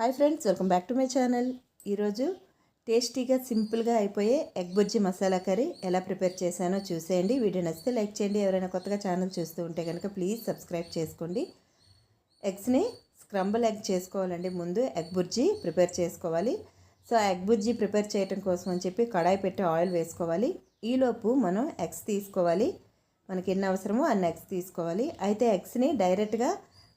Hi friends welcome back to my channel. ఈరోజు టేస్టీగా సింపుల్గా అయిపోయే ఎగ్ బుజ్జి మసాలా కర్రీ ఎలా ప్రిపేర్ చేశానో చూసేయండి. వీడియో నచ్చితే లైక్ చేయండి. ఎవరైనా కొత్తగా ఛానల్ చూస్తూ ఉంటే కనుక ప్లీజ్ సబ్స్క్రైబ్ చేసుకోండి. ఎగ్స్ని స్క్రంబల్ ఎగ్ చేసుకోవాలండి. ముందు ఎగ్ బుర్జీ ప్రిపేర్ చేసుకోవాలి. సో ఎగ్ బుర్జీ ప్రిపేర్ చేయడం కోసం అని చెప్పి కడాయి పెట్టి ఆయిల్ వేసుకోవాలి. ఈలోపు మనం ఎగ్స్ తీసుకోవాలి. మనకి ఎన్ని అవసరమో అన్ని ఎగ్స్ తీసుకోవాలి. అయితే ఎగ్స్ని డైరెక్ట్గా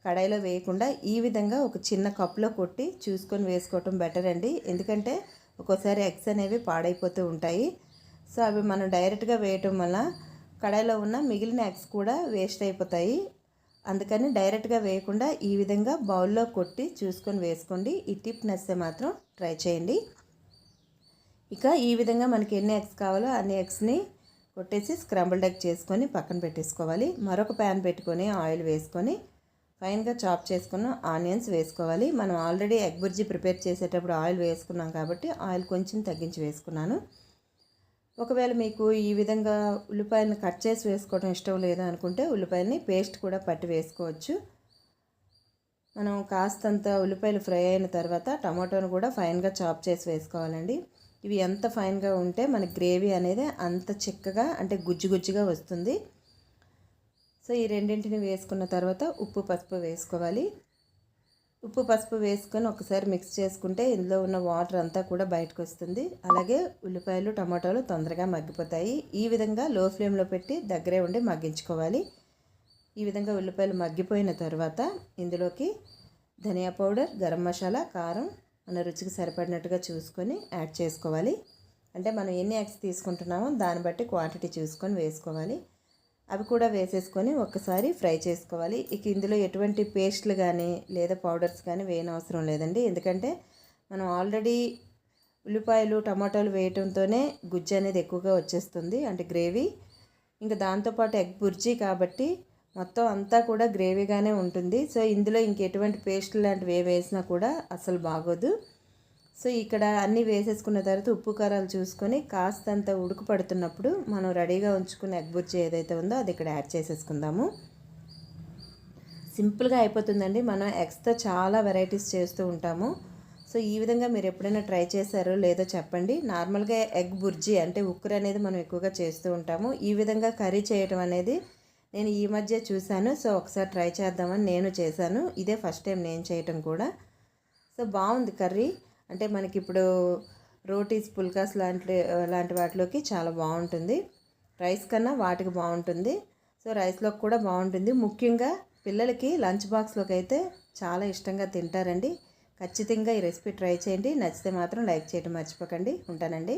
కడాయిలో వేయకుండా ఈ విధంగా ఒక చిన్న కప్లో కొట్టి చూసుకొని వేసుకోవటం బెటర్ అండి. ఎందుకంటే ఒక్కోసారి ఎగ్స్ అనేవి పాడైపోతూ ఉంటాయి. సో అవి మనం డైరెక్ట్గా వేయటం వల్ల కడాయిలో ఉన్న మిగిలిన ఎగ్స్ కూడా వేస్ట్ అయిపోతాయి. అందుకని డైరెక్ట్గా వేయకుండా ఈ విధంగా బౌల్లో కొట్టి చూసుకొని వేసుకోండి. ఈ టిప్ నచ్చితే మాత్రం ట్రై చేయండి. ఇక ఈ విధంగా మనకి ఎన్ని ఎగ్స్ కావాలో అన్ని ఎగ్స్ని కొట్టేసి స్క్రంబుల్ ఎగ్ చేసుకొని పక్కన పెట్టేసుకోవాలి. మరొక ప్యాన్ పెట్టుకొని ఆయిల్ వేసుకొని ఫైన్గా చాప్ చేసుకున్న ఆనియన్స్ వేసుకోవాలి. మనం ఆల్రెడీ ఎగ్ బుర్జీ ప్రిపేర్ చేసేటప్పుడు ఆయిల్ వేసుకున్నాం కాబట్టి ఆయిల్ కొంచెం తగ్గించి వేసుకున్నాను. ఒకవేళ మీకు ఈ విధంగా ఉల్లిపాయలను కట్ చేసి వేసుకోవడం ఇష్టం లేదా అనుకుంటే ఉల్లిపాయలని పేస్ట్ కూడా పట్టి వేసుకోవచ్చు. మనం కాస్తంత ఉల్లిపాయలు ఫ్రై అయిన తర్వాత టమాటోను కూడా ఫైన్గా చాప్ చేసి వేసుకోవాలండి. ఇవి ఎంత ఫైన్గా ఉంటే మన గ్రేవీ అనేది అంత చిక్కగా అంటే గుజ్జు గుజ్జుగా వస్తుంది. సో ఈ రెండింటిని వేసుకున్న తర్వాత ఉప్పు పసుపు వేసుకోవాలి. ఉప్పు పసుపు వేసుకొని ఒకసారి మిక్స్ చేసుకుంటే ఇందులో ఉన్న వాటర్ అంతా కూడా బయటకు వస్తుంది. అలాగే ఉల్లిపాయలు టమాటాలు తొందరగా మగ్గిపోతాయి. ఈ విధంగా లో ఫ్లేమ్లో పెట్టి దగ్గరే ఉండి మగ్గించుకోవాలి. ఈ విధంగా ఉల్లిపాయలు మగ్గిపోయిన తర్వాత ఇందులోకి ధనియా పౌడర్ గరం మసాలా కారం మన రుచికి సరిపడినట్టుగా చూసుకొని యాడ్ చేసుకోవాలి. అంటే మనం ఎన్ని ఎగ్స్ తీసుకుంటున్నామో దాన్ని బట్టి క్వాంటిటీ చూసుకొని వేసుకోవాలి. అవి కూడా వేసేసుకొని ఒక్కసారి ఫ్రై చేసుకోవాలి. ఇక ఇందులో ఎటువంటి పేస్ట్లు కానీ లేదా పౌడర్స్ కానీ వేయనవసరం లేదండి. ఎందుకంటే మనం ఆల్రెడీ ఉల్లిపాయలు టమాటాలు వేయటంతోనే గుజ్జు అనేది ఎక్కువగా వచ్చేస్తుంది అంటే గ్రేవీ. ఇంకా దాంతోపాటు ఎగ్ బుర్జీ కాబట్టి మొత్తం అంతా కూడా గ్రేవీగానే ఉంటుంది. సో ఇందులో ఇంకెటువంటి పేస్ట్లు లాంటివి ఏ వేసినా కూడా అసలు బాగోదు. సో ఇక్కడ అన్నీ వేసేసుకున్న తర్వాత ఉప్పు కారాలు చూసుకొని కాస్తంత ఉడుకు పడుతున్నప్పుడు మనం రెడీగా ఉంచుకున్న ఎగ్ బుర్జీ ఏదైతే ఉందో అది ఇక్కడ యాడ్ చేసేసుకుందాము. సింపుల్గా అయిపోతుందండి. మనం ఎగ్స్తో చాలా వెరైటీస్ చేస్తూ ఉంటాము. సో ఈ విధంగా మీరు ఎప్పుడైనా ట్రై చేశారో లేదో చెప్పండి. నార్మల్గా ఎగ్ బుర్జీ అంటే ఉక్కురు అనేది మనం ఎక్కువగా చేస్తూ ఉంటాము. ఈ విధంగా కర్రీ చేయటం అనేది నేను ఈ మధ్య చూశాను. సో ఒకసారి ట్రై చేద్దామని నేను చేశాను. ఇదే ఫస్ట్ టైం నేను చేయటం కూడా. సో బాగుంది కర్రీ. అంటే మనకి ఇప్పుడు రోటీస్ పుల్కాస్ లాంటి లాంటి వాటిలోకి చాలా బాగుంటుంది. రైస్ కన్నా వాటికి బాగుంటుంది. సో రైస్లోకి కూడా బాగుంటుంది. ముఖ్యంగా పిల్లలకి లంచ్ బాక్స్లోకి అయితే చాలా ఇష్టంగా తింటారండి. ఖచ్చితంగా ఈ రెసిపీ ట్రై చేయండి. నచ్చితే మాత్రం లైక్ చేయడం మర్చిపోకండి. ఉంటానండి.